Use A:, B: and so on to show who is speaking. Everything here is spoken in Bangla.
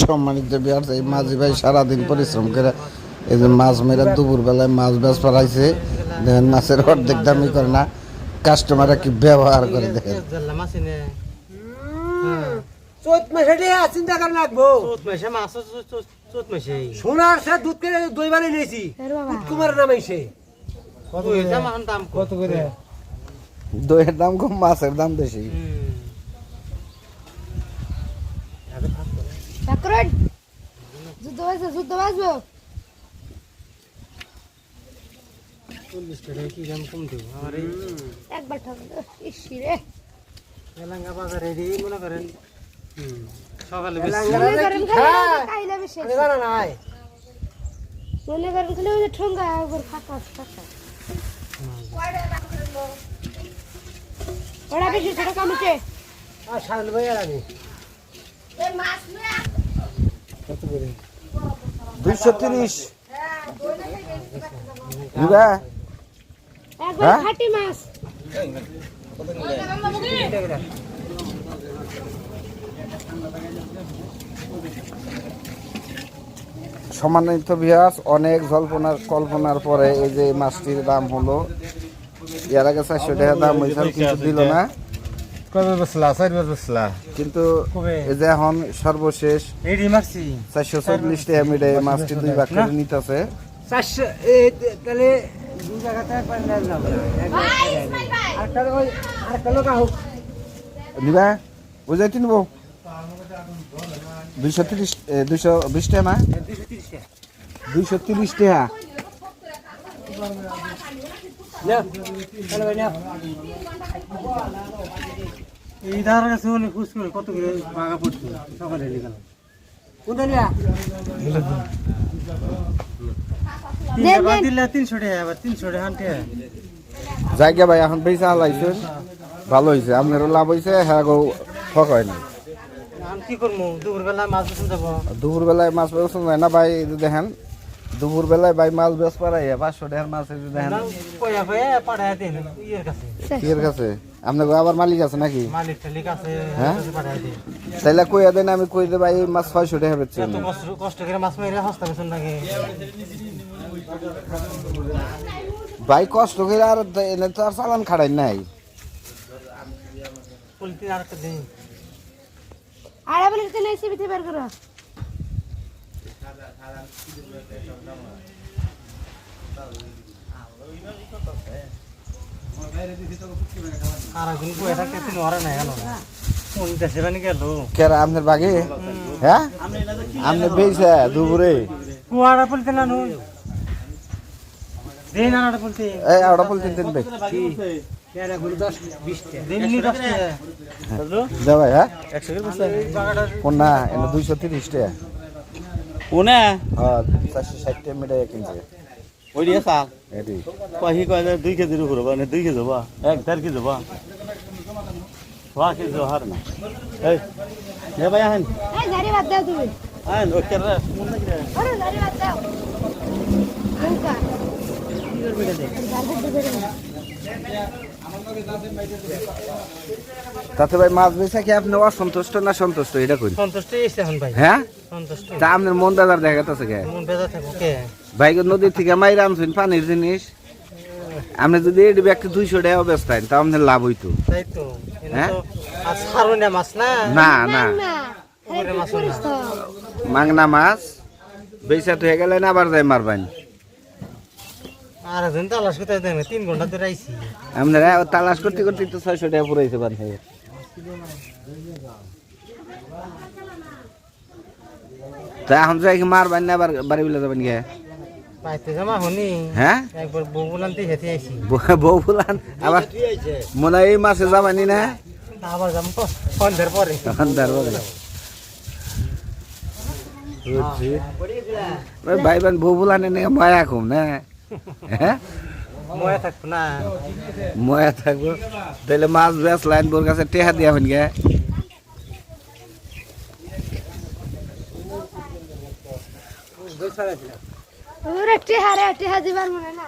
A: সম্মানিত বিহার এই মাঝি ভাই সারাদিন পরিশ্রম করে এই যে মাছ মেরে দুপুর বেলায় মাছ বেচ পারাইছে দেখেন মাছের অর্ধেক দামি করে না। কাস্টমাররা কি ব্যবহার করে দেখেন।
B: সোনার সে দুধ করে দই বানিয়ে নিয়েছি কুমার
C: কত? করে?
A: দইয়ের দাম কম মাছের দাম বেশি।
C: চল্লিশ কি দাম কম দেব? আমার
D: একবার ঠাকুর ইসি রে।
C: এলাঙ্গা বাজারে এই মনে করেন। হুম, সকালে
D: মনে করেন খালি ওই যে ঠোঙ্গা একবার ফাঁকা ফাঁকা। ওরা বেশি
B: আর সামনে ভাই আর আমি
A: দুইশো তিরিশ। হ্যাঁ?
D: খাটি
A: সম্মানিত বিহাস অনেক জল্পনার কল্পনার পরে এই যে মাছটির দাম হলো এর আগে চারশো টাকা দাম হয়েছিল কিন্তু দিল না।
C: কবে বসলা? চারবার বসলা?
A: কিন্তু? এই যে এখন সর্বশেষ
C: রি মারছি।
A: চারশো চল্লিশ টাকা মিলে মাছটি দুই ভাগ করে নিতেছে।
B: তাহলে জায়গাতে ওই হোক
A: নিবা? বুঝাইতে নিব? দুইশো তিরিশ এ, দুইশো বিশ টাকা না? দুইশো তিরিশ টাকা
B: নাও, তাহলে ভাই নাও।
C: এই কাছে অনেক খুশ করে কত করে বাগা পড়ছে। সকালে গেলাম।
A: জায়গা ভাই এখন পয়সা হালাইছেন ভালো হয়েছে আপনারও লাভ হয়েছে হ্যাঁ গো ঠক হয়নি
C: আমি কি করব? দুপুর মাছ বেসন যাব।
A: দুপুর বেলায় মাছ বেচন যায় না ভাই দেখেন। দুপুর বেলায় ভাই মাছ বেচ পারাই পাঁচশো টাকার মাছ দেখেন।
C: ইয়ের কাছে।
A: আপনার আবার মালিক আছে নাকি? হ্যাঁ? তাইলে কইয়া দেন আমি কই দে ভাই এই মাছ ছয়শো টাকা বেচছেন
C: কষ্ট করে মাছ মেরে হস্তা বেসন লাগে
A: ভাই কষ্ট করে আর এনে তো আর চালান খাড়াই নাই।
C: আর একটা দিন।
D: আর বলে তুমি সিবিতে বের করো
C: আর একদিন বয়ে থাকতে তিন ওরা নাই গেল কোন দেশে বানি গেল
A: কেরা আপনার বাগে হ্যাঁ আপনি বেইছে দুপুরে
C: কুয়ারা পলিথিন আনু দিন আর পলিথিন
A: এই আড়া বলতেন দেন ভাই
B: পেয়ারা গুলো দশ বিশ টাকা
C: দিন নি দশ টাকা
A: যা ভাই হ্যাঁ
C: একশো করে বসে বাগাটা
A: কোন না এনে দুইশো তিরিশ টাকা
E: কোনে?
A: হ্যাঁ চারশো ষাট টাকা মিটাই কিনছে
E: ওই দিয়ে চাল
A: এটি।
E: কহি কয় যে দুই কেজির উপর হবা দুই কেজি হবা এক দেড় কেজি হবা ছয় কেজি হার না এই নে ভাই আহেন?
D: গাড়ি বাদ দাও তুমি।
E: আহেন ওই কেরে মন নাকি রে
D: আরে গাড়ি বাদ দাও নৌকা গাড়ি বের করো
A: তাতে ভাই মাছ বেচা কি আপনি অসন্তুষ্ট না সন্তুষ্ট? এটা কই
C: সন্তুষ্ট এখন ভাই।
A: হ্যাঁ?
C: সন্তুষ্ট।
A: তা আপনার মন বাজার দেখা যাচ্ছে কে?
C: মন বেজা থাকব কে?
A: ভাই নদীর থেকে মাইরা আনছেন পানির জিনিস। আপনি যদি এটি ব্যক্তি দুইশো টাকা বেচতেন তা আপনার লাভ হইতো।
C: তাই তো।
A: হ্যাঁ?
C: মাছ না
A: না? না। মাংনা মাছ বেচা তো হয়ে গেলে না আবার যাই মারবেন।
C: আর একদিন তালাশ করতে দেন তিন ঘণ্টা ধরে আইছি।
A: আপনারা তালাশ করতে করতে তো ছয়শো টাকা পুরাইছে পান তা এখন যাই কি মারবেন না বাড়ি বিলে যাবেন গে
C: পাইতে জামা হনি
A: হ্যাঁ?
C: একবার বউ বলান্তি হেঁটে আইছি।
A: বউ- বউ আবার মনে হয় এই মাসে যাবানি না।
C: আবার যাব সন্ধ্যের পরে।
A: সন্ধ্যার পরে। ভাই বোন বউ নিয়ে ময়া কম না। হ্যাঁ?
C: ময়া থাকব না।
A: ময়া থাকব? তাহলে মাছ বেচ লাইন বোর কাছে টেহা দিয়া হইন গে।
D: ওরে টেহারে টেহা দিবার মনে না